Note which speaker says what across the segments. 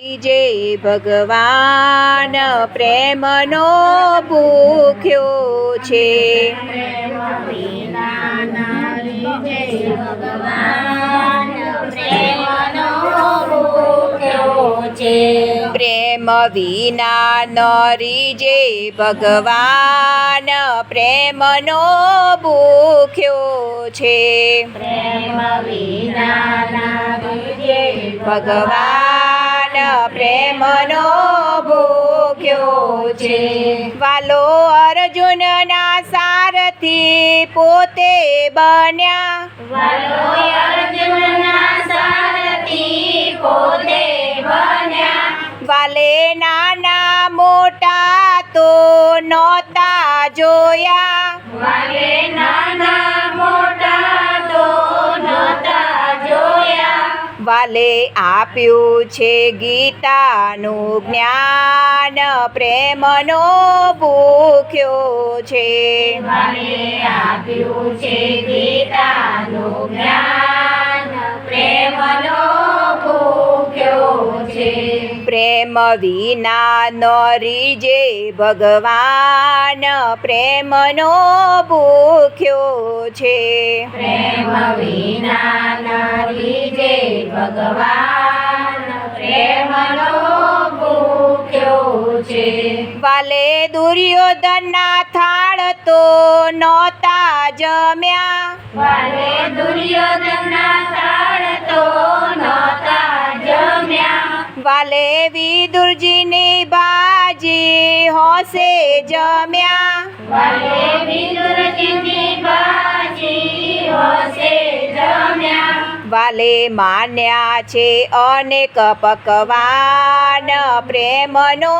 Speaker 1: જે ભગવાન પ્રેમનો ભૂખ્યો છે. પ્રેમ વિના નરી જે ભગવાન પ્રેમનો ભૂખ્યો છે. ભગવાન પ્રેમનો ભૂખ્યો છે? વાલો અર્જુનના સારથી પોતે બન્યા. વાલે નાના મોટા તો નહોતા જોયા. વાલે આપ્યું છે ગીતાનું જ્ઞાન. પ્રેમનો ભૂખ્યો છે.
Speaker 2: આપ્યું છે ગીતાનું જ્ઞાન.
Speaker 1: પ્રેમ વિના નરી જે ભગવાન પ્રેમનો ભૂખ્યો છે.
Speaker 2: પ્રેમ વિના નરી જે ભગવાન પ્રેમનો ભૂખ્યો છે.
Speaker 1: વાલે દુર્યોધનના થાળ તો નહોતા જમ્યા.
Speaker 2: વાલે દુર્યોધનના થાળ તો નહોતા જમ્યા.
Speaker 1: વાલે વિદુરજીની બાજી હોશે જમ્યા.
Speaker 2: વાલે વિદુરજીની બાજી હોશે જમ્યા.
Speaker 1: વાલે માન્યા છે અનેક પકવાન પ્રેમનો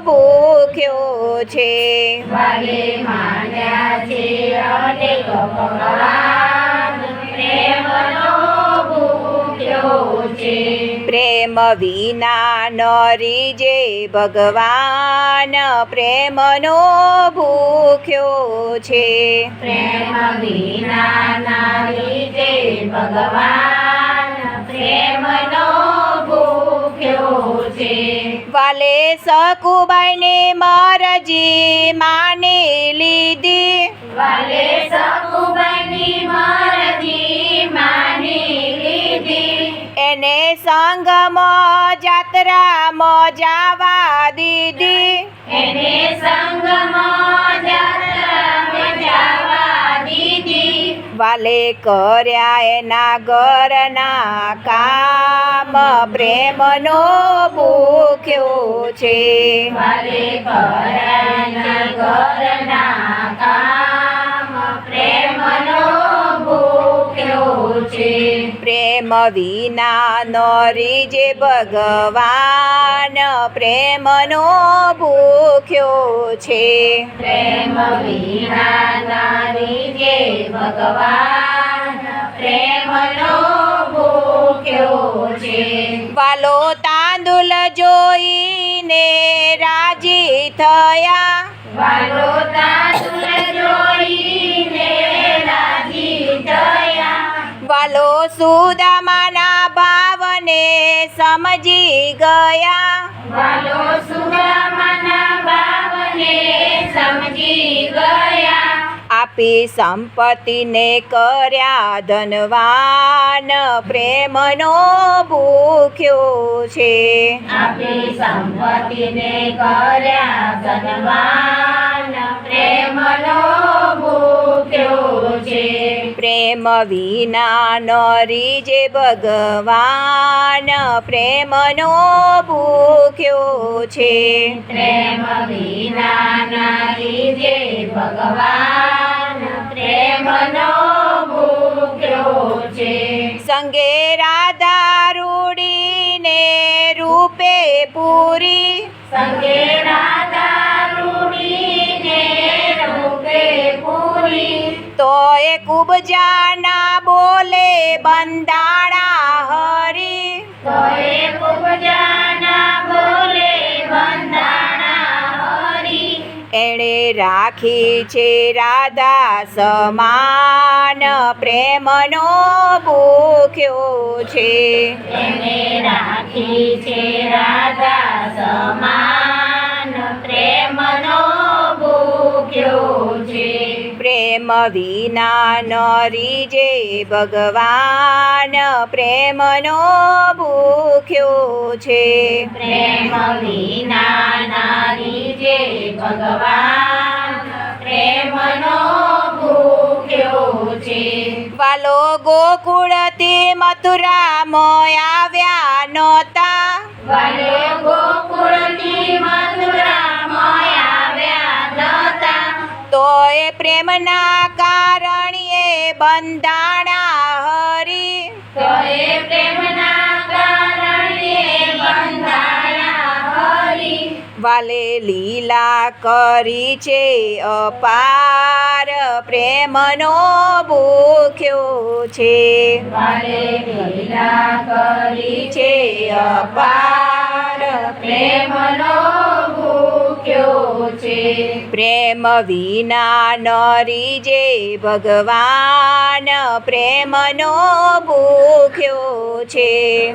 Speaker 1: ભૂખ્યો છે.
Speaker 2: વાલે માન્યા છે અનેક પકવાન પ્રેમનો ભૂખ્યો છે.
Speaker 1: પ્રેમ વિના નરી જે ભગવાન પ્રેમનો ભૂખ્યો છે.
Speaker 2: પ્રેમ વિના નરી જે ભગવાન પ્રેમનો ભૂખ્યો છે.
Speaker 1: વાલે સકુબાઈને મારજી માની લીધી.
Speaker 2: વાલે સકુબાઈની મારજી માની
Speaker 1: એને સંગમાં જાત્રામાં જાવા દીધી.
Speaker 2: એને સંગમાં જાત્રામાં જવા દીધી.
Speaker 1: વાલે કર્યા એના ઘરના કામ પ્રેમનો ભૂખ્યો છે
Speaker 2: વાલે કરાના ઘરના કામ
Speaker 1: પ્રેમ વિના નરી જે ભગવાન પ્રેમનો ભૂખ્યો છે.
Speaker 2: પ્રેમ વિના નરી જે ભગવાન પ્રેમનો ભૂખ્યો છે.
Speaker 1: વાલો તાંદુલ જોઈને રાજી થયા.
Speaker 2: વાલો તાંદુલ
Speaker 1: સુદામાના ભાવને સમજી ગયા.
Speaker 2: વાલો સુદામાના ભાવને સમજી ગયા.
Speaker 1: આપી સંપત્તિને કર્યા ધનવાન. પ્રેમનો ભૂખ્યો છે.
Speaker 2: આપી સંપત્તિને કર્યા ધનવાન.
Speaker 1: પ્રેમ વિના નરી જે ભગવાન પ્રેમનો ભૂખ્યો છે.
Speaker 2: પ્રેમ વિના નરી જે ભગવાન પ્રેમનો ભૂખ્યો છે.
Speaker 1: સંગે રાધા રૂડીને રૂપે પૂરી.
Speaker 2: સંગે
Speaker 1: કુબજાના બોલે બંધાણા હરી.
Speaker 2: તો ઉપજાના બોલે બંધાણા હરી.
Speaker 1: એણે રાખી છે રાધા સમાન પ્રેમનો ભૂખ્યો છે.
Speaker 2: એણે રાખી છે રાધા સમાન પ્રેમનો
Speaker 1: પ્રેમ વિના નરી જે ભગવાન પ્રેમનો ભૂખ્યો છે.
Speaker 2: પ્રેમ વિના નારી જે ભગવાન પ્રેમનો ભૂખ્યો છે.
Speaker 1: વાલો ગોકુળથી મથુરામાં આવ્યા પ્રેમના કારણે બંધાણા હરી.
Speaker 2: પ્રેમના બંધાયા હરી.
Speaker 1: વાલે લીલા કરી છે અપાર. પ્રેમનો ભૂખ્યો છે.
Speaker 2: વાલે લીલા કરી
Speaker 1: છે અપાર.
Speaker 2: પ્રેમનો
Speaker 1: પ્રેમ વિના નરી જે ભગવાન પ્રેમનો ભૂખ્યો છે.